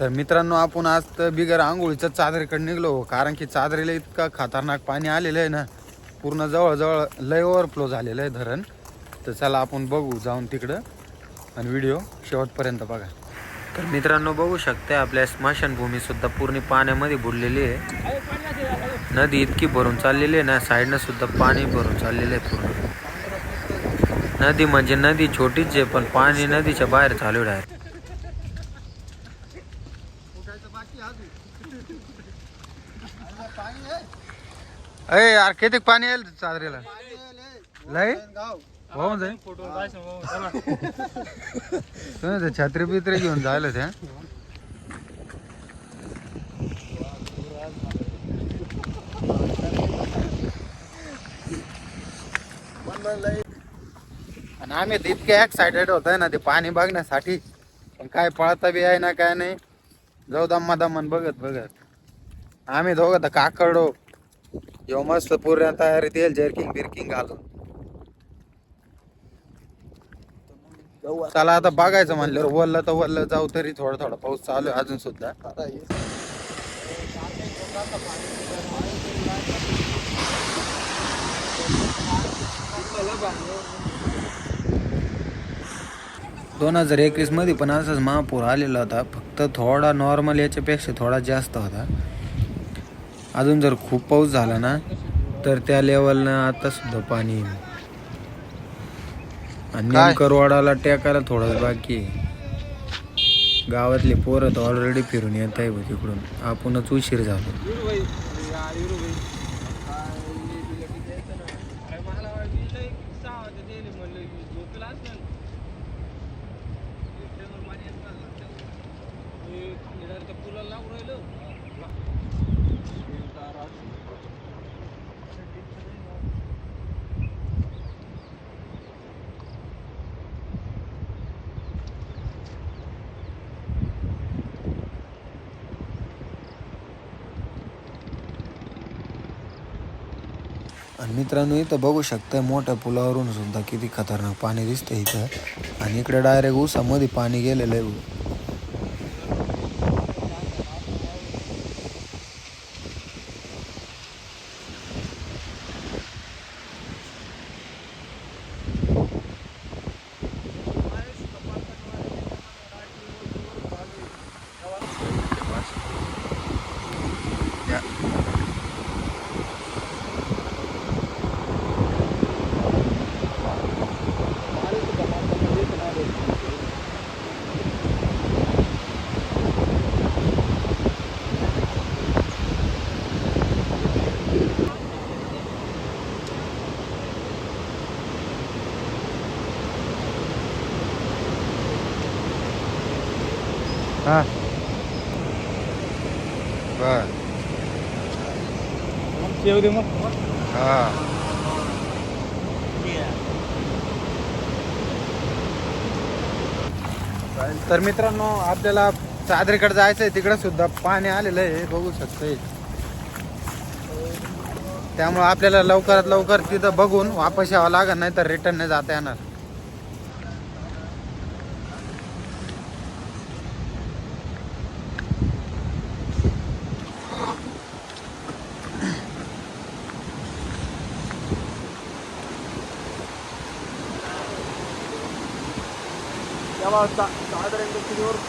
तर मित्रांनो आपण आज तर बिगर आंघोळीच्या चादरीकडे निघलो कारण की चादरीला इतका खतरनाक पाणी आलेलं आहे ना पूर्ण जवळजवळ लय ओव्हरफ्लो झालेलं आहे धरण. तर चला आपण बघू जाऊन तिकडं. आणि व्हिडिओ शेवटपर्यंत बघा. तर मित्रांनो बघू शकते आपल्या स्मशानभूमीसुद्धा पूर्ण पाण्यामध्ये बुडलेली आहे. नदी इतकी भरून चाललेली आहे ना साईडनं सुद्धा पाणी भरून चाललेलं आहे पूर्ण. नदी म्हणजे नदी छोटीच आहे पण पाणी नदीच्या बाहेर चालू आहे अय यार किती पाणी येईल चादरीला? लय? हो जाईल तुम्ही ते छत्री बित्री घेऊन जायला त्या आणि आम्ही इतके एक्सायटेड होत ना ते पाणी बघण्यासाठी. पण काय पळता बी आहे ना काय नाही. जाऊ दम्मा दम्मान बघत बघत. आम्ही दोघं तर काकडो येऊ मस्त पूर्ण तयारी येईल जर्किंग बिर्किंग घालून चला आता बघायचं म्हणलं वल्ल तर वल्ल जाऊ तरी थोडा थोडा. पाऊस चालू आहे अजून सुद्धा. दोन हजार एकवीसमध्ये पण असाच महापूर आलेला होता. फक्त थोडा नॉर्मल याच्यापेक्षा थोडा जास्त होता. अजून जर खूप पाऊस झाला ना तर त्या लेवलनं आता सुद्धा पाणी येईल. आणि नेमकं रोडाला टेकायला थोडंच बाकी आहे. गावातले पोरं तर ऑलरेडी फिरून येत आहे तिकडून. आपणच उशीर झालो. आणि मित्रांनो इथं बघू शकता मोठ्या पुलावरून सुद्धा किती खतरनाक पाणी दिसतंय इथं. आणि इकडे डायरेक्ट उसामध्ये पाणी गेलेलं आहे बघ. या. हा बर. दे मग? हा. तर मित्रांनो आपल्याला चादरीकडे जायचं आहे तिकडे सुद्धा पाणी आलेलं आहे बघू शकतोय. त्यामुळे आपल्याला लवकरात लवकर तिथं बघून वापस यावं लागेल नाही तर रिटर्न नाही जाता येणार. ಯಾವಾಗ ಸಾಧಾರಣ ಗೊತ್ತಿರೋರು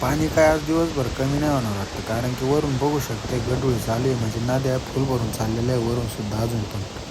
पाणी काय आज दिवसभर कमी नाही होणार वाटतं? कारण की वरून बघू शकते गडूळ चालू आहे म्हणजे नद्या फुल भरून चाललेल्या आहे वरून सुद्धा अजून पण.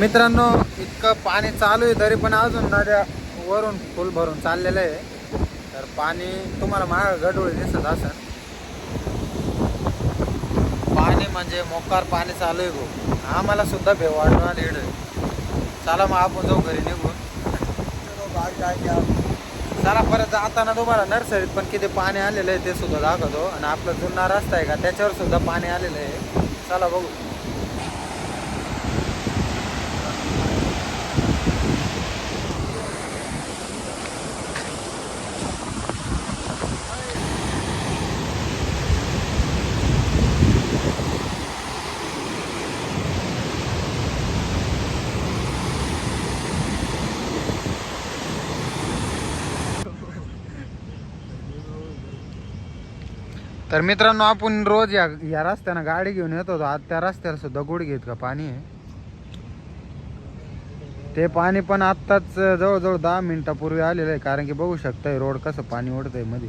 मित्रांनो इतकं पाणी चालू आहे तरी पण अजून नद्या वरून फुल भरून चाललेलं आहे. तर पाणी तुम्हाला माग गडोळी दिसत असं पाणी म्हणजे मोकार पाणी चालू आहे गो आम्हाला सुद्धा भेवाडून आली चला मग आपण जाऊ घरी निघून. चला परत जाताना तुम्हाला नर्सरीत पण किती पाणी आलेलं आहे ते सुद्धा दाखवतो. आणि आपला जुना रस्ता आहे का त्याच्यावर सुद्धा पाणी आलेलं आहे. चला बघू. तर मित्रांनो आपण रोज या या रस्त्यानं गाडी घेऊन येत होतो. आज त्या रस्त्याला सुद्धा गुडघे का? पाणी आहे. ते पाणी पण आत्ताच जवळजवळ दहा मिनिटापूर्वी आलेलं आहे. कारण की बघू शकताय रोड कसं पाणी ओढतंयमध्ये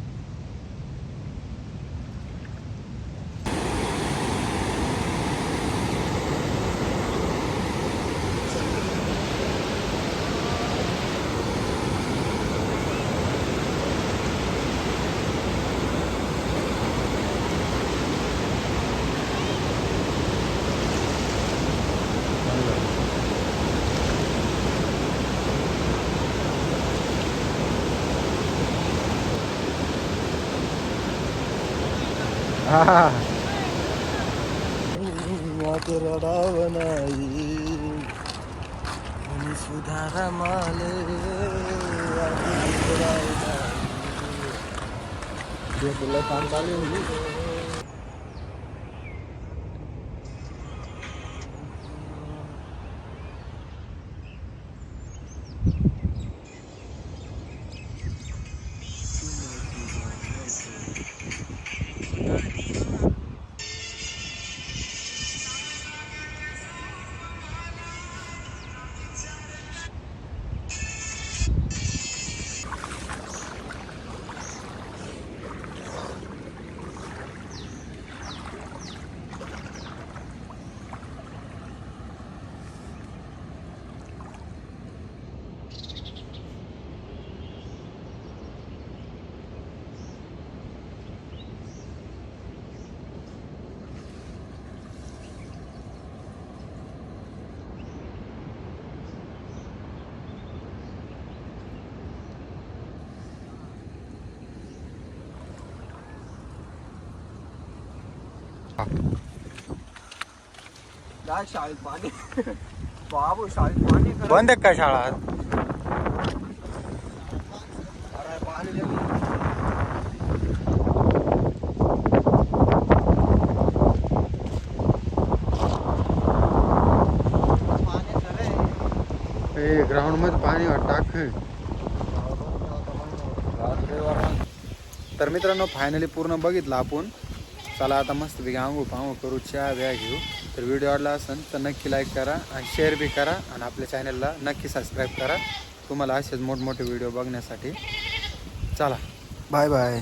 हा. सुधारा माले तुला पान आले काय शाळेत पाणी बाबू शाळेत पाणी. बंद आहे का शाळा? अरे, पाणी. हे ग्राउंडमध्ये पाणी अख्खं. तर मित्रांनो फायनली पूर्ण बघितलं आपण चला आता मस्तपैकी आंघोळ पांघोळ करू चहा व्या घेऊ. तर व्हिडिओ आवडला असेल तर नक्की लाईक करा आणि शेअर बी करा आणि आपल्या चॅनलला नक्की सबस्क्राईब करा. तुम्हाला असेच मोठमोठे व्हिडिओ बघण्यासाठी. चला. Bye bye